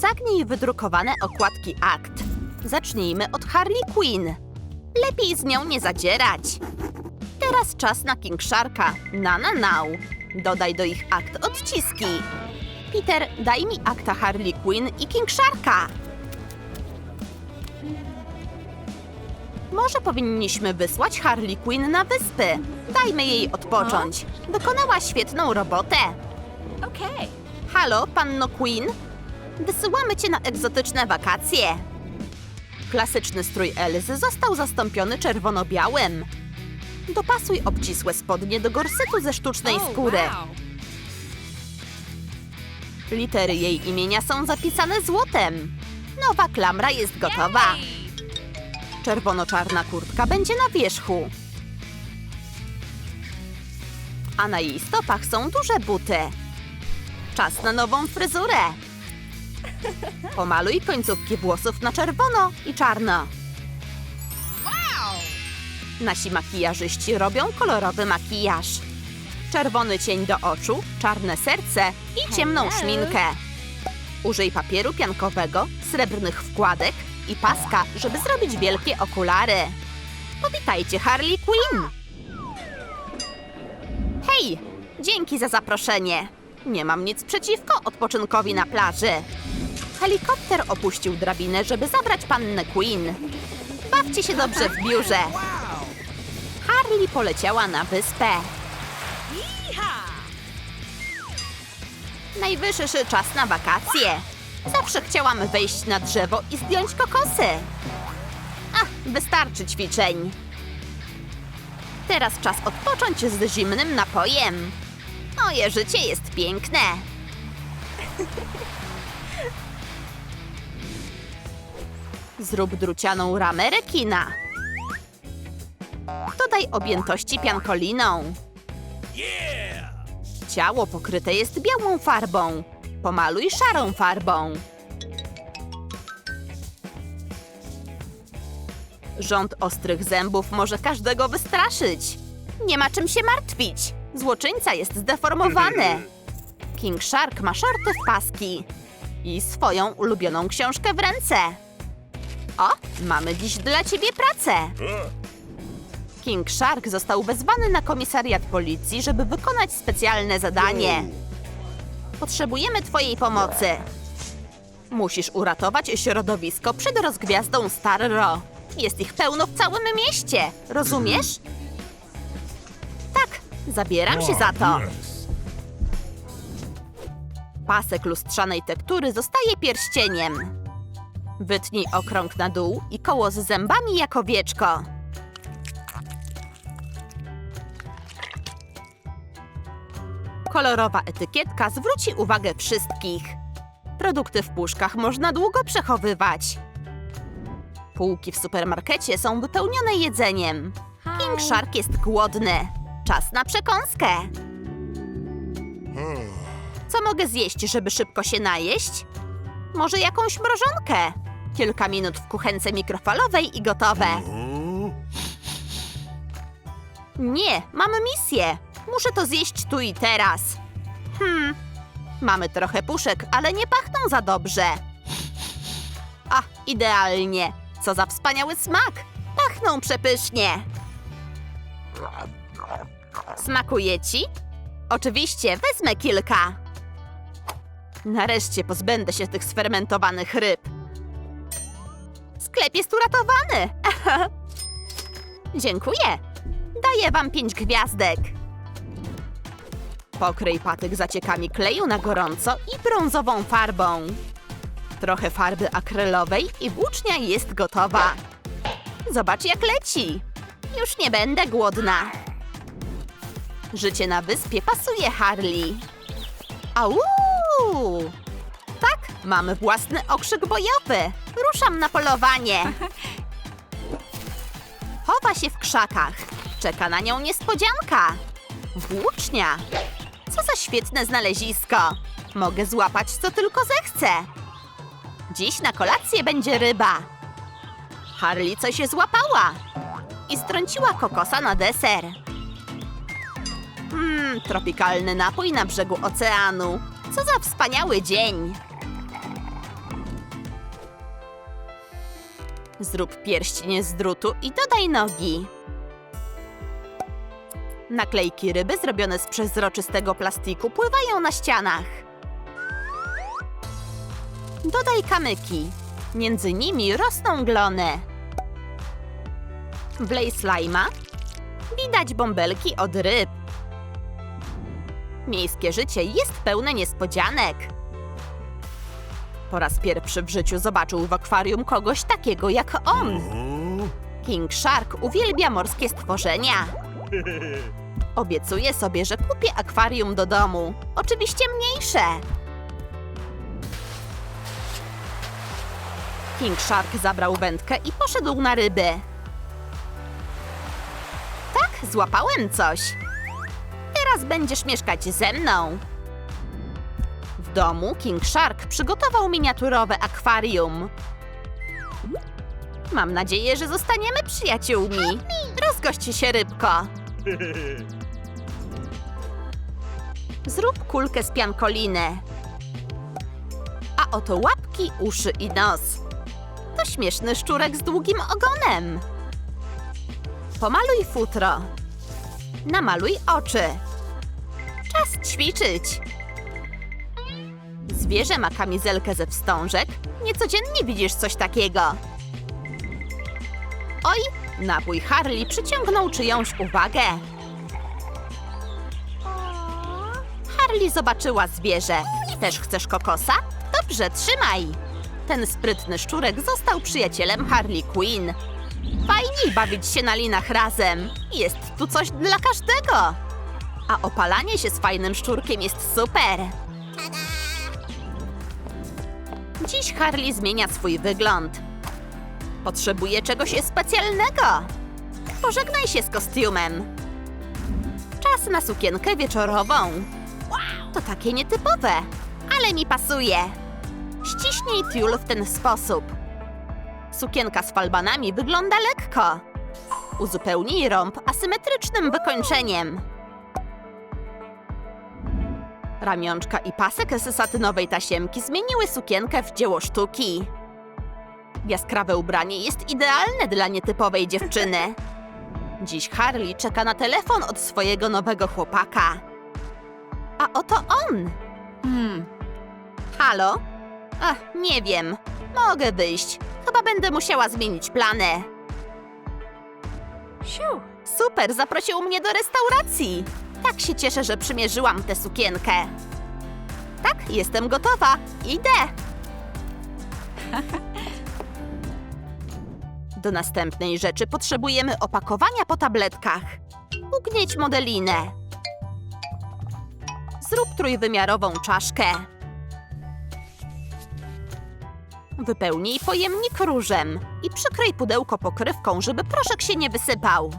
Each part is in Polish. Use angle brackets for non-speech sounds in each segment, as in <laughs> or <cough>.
Zagnij wydrukowane okładki akt. Zacznijmy od Harley Quinn. Lepiej z nią nie zadzierać. Teraz czas na King Sharka. Na na now. Dodaj do ich akt odciski. Peter, daj mi akta Harley Quinn i King Sharka. Może powinniśmy wysłać Harley Quinn na wyspy. Dajmy jej odpocząć. Wykonała świetną robotę. Okay. Halo, panno Queen? Wysyłamy cię na egzotyczne wakacje. Klasyczny strój Elzy został zastąpiony czerwono-białym. Dopasuj obcisłe spodnie do gorsetu ze sztucznej Oh, skóry. Litery jej imienia są zapisane złotem. Nowa klamra jest gotowa. Czerwono-czarna kurtka będzie na wierzchu. A na jej stopach są duże buty. Czas na nową fryzurę. Pomaluj końcówki włosów na czerwono i czarno. Wow! Nasi makijażyści robią kolorowy makijaż. Czerwony cień do oczu, czarne serce i ciemną szminkę. Użyj papieru piankowego, srebrnych wkładek i paska, żeby zrobić wielkie okulary. Powitajcie Harley Quinn! Hej! Dzięki za zaproszenie. Nie mam nic przeciwko odpoczynkowi na plaży. Helikopter opuścił drabinę, żeby zabrać pannę Quinn. Bawcie się dobrze w biurze. Harley poleciała na wyspę. Najwyższy czas na wakacje. Zawsze chciałam wejść na drzewo i zdjąć kokosy. Ach, wystarczy ćwiczeń. Teraz czas odpocząć z zimnym napojem. Moje życie jest piękne. Zrób drucianą ramę rekina. Dodaj objętości piankoliną. Ciało pokryte jest białą farbą. Pomaluj szarą farbą. Rząd ostrych zębów może każdego wystraszyć. Nie ma czym się martwić. Złoczyńca jest zdeformowany. King Shark ma shorty w paski i swoją ulubioną książkę w ręce. O, mamy dziś dla ciebie pracę. King Shark został wezwany na komisariat policji, żeby wykonać specjalne zadanie. Potrzebujemy twojej pomocy. Musisz uratować środowisko przed rozgwiazdą Starro. Jest ich pełno w całym mieście, rozumiesz? Tak, zabieram się za to. Pasek lustrzanej tektury zostaje pierścieniem. Wytnij okrąg na dół i koło z zębami jako wieczko. Kolorowa etykietka zwróci uwagę wszystkich. Produkty w puszkach można długo przechowywać. Półki w supermarkecie są wypełnione jedzeniem. King Shark jest głodny. Czas na przekąskę. Co mogę zjeść, żeby szybko się najeść? Może jakąś mrożonkę? Kilka minut w kuchence mikrofalowej i gotowe. Nie, mam misję. Muszę to zjeść tu i teraz. Hmm, mamy trochę puszek, ale nie pachną za dobrze. A, idealnie. Co za wspaniały smak. Pachną przepysznie. Smakuje ci? Oczywiście, wezmę kilka. Nareszcie pozbędę się tych sfermentowanych ryb. Sklep jest uratowany. <laughs> Dziękuję. Daję wam pięć gwiazdek. Pokryj patyk zaciekami kleju na gorąco i brązową farbą. Trochę farby akrylowej i włócznia jest gotowa. Zobacz jak leci. Już nie będę głodna. Życie na wyspie pasuje Harley. Au! Mamy własny okrzyk bojowy. Ruszam na polowanie. Chowa się w krzakach. Czeka na nią niespodzianka. Włócznia. Co za świetne znalezisko. Mogę złapać co tylko zechcę. Dziś na kolację będzie ryba. Harley coś się złapała. I strąciła kokosa na deser. Mmm, tropikalny napój na brzegu oceanu. Co za wspaniały dzień. Zrób pierścień z drutu i dodaj nogi. Naklejki ryby zrobione z przezroczystego plastiku pływają na ścianach. Dodaj kamyki. Między nimi rosną glony. Wlej slajma. Widać bąbelki od ryb. Miejskie życie jest pełne niespodzianek. Po raz pierwszy w życiu zobaczył w akwarium kogoś takiego jak on. King Shark uwielbia morskie stworzenia. <laughs> Obiecuję sobie, że kupię akwarium do domu. Oczywiście mniejsze. King Shark zabrał wędkę i poszedł na ryby. Tak, złapałem coś. Teraz będziesz mieszkać ze mną. Domu King Shark przygotował miniaturowe akwarium. Mam nadzieję, że zostaniemy przyjaciółmi. Rozgość się, rybko. Zrób kulkę z piankoliny. A oto łapki, uszy i nos. To śmieszny szczurek z długim ogonem. Pomaluj futro. Namaluj oczy. Czas ćwiczyć. Zwierzę ma kamizelkę ze wstążek. Niecodziennie widzisz coś takiego. Oj, napój Harley przyciągnął czyjąś uwagę. Harley zobaczyła zwierzę. Też chcesz kokosa? Dobrze, trzymaj. Ten sprytny szczurek został przyjacielem Harley Quinn. Fajniej bawić się na linach razem. Jest tu coś dla każdego. A opalanie się z fajnym szczurkiem jest super. Dziś Harley zmienia swój wygląd. Potrzebuje czegoś specjalnego. Pożegnaj się z kostiumem. Czas na sukienkę wieczorową. To takie nietypowe, ale mi pasuje. Ściśnij tiul w ten sposób. Sukienka z falbanami wygląda lekko. Uzupełnij rąb asymetrycznym wykończeniem. Ramionczka i pasek z satynowej tasiemki zmieniły sukienkę w dzieło sztuki. Jaskrawe ubranie jest idealne dla nietypowej dziewczyny. Dziś Harley czeka na telefon od swojego nowego chłopaka. A oto on. Hmm. Halo? Ach, nie wiem. Mogę wyjść. Chyba będę musiała zmienić plany. Shoo. Super, zaprosił mnie do restauracji. Tak się cieszę, że przymierzyłam tę sukienkę. Tak, jestem gotowa. Idę. <laughs> Do następnej rzeczy potrzebujemy opakowania po tabletkach. Ugnieć modelinę. Zrób trójwymiarową czaszkę. Wypełnij pojemnik różem i przykryj pudełko pokrywką, żeby proszek się nie wysypał.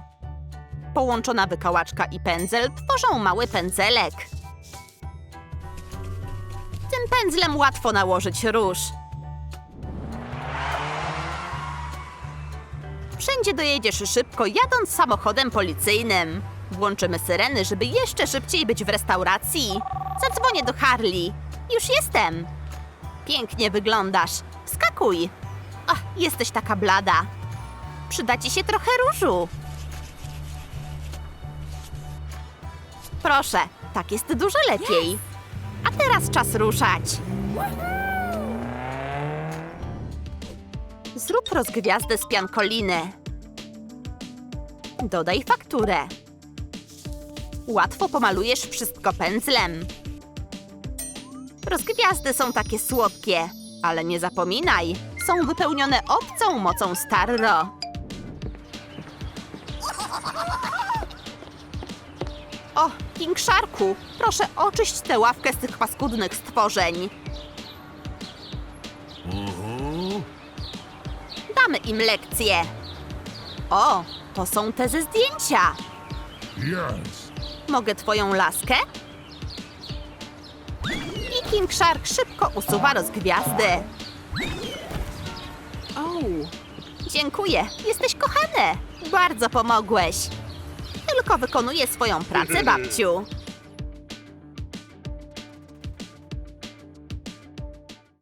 Połączona wykałaczka i pędzel tworzą mały pędzelek. Tym pędzlem łatwo nałożyć róż. Wszędzie dojedziesz szybko, jadąc samochodem policyjnym. Włączymy syreny, żeby jeszcze szybciej być w restauracji. Zadzwonię do Harley. Już jestem. Pięknie wyglądasz. Wskakuj. Ach, jesteś taka blada. Przyda ci się trochę różu. Proszę, tak jest dużo lepiej. A teraz czas ruszać. Zrób rozgwiazdę z piankoliny. Dodaj fakturę. Łatwo pomalujesz wszystko pędzlem. Rozgwiazdy są takie słodkie, ale nie zapominaj, są wypełnione obcą mocą Starro. O, King Sharku, proszę oczyść tę ławkę z tych paskudnych stworzeń. Damy im lekcję. O, to są te ze zdjęcia. Yes. Mogę twoją laskę? I King Shark szybko usuwa rozgwiazdy. O, dziękuję, jesteś kochany. Bardzo pomogłeś. Tylko wykonuję swoją pracę, babciu.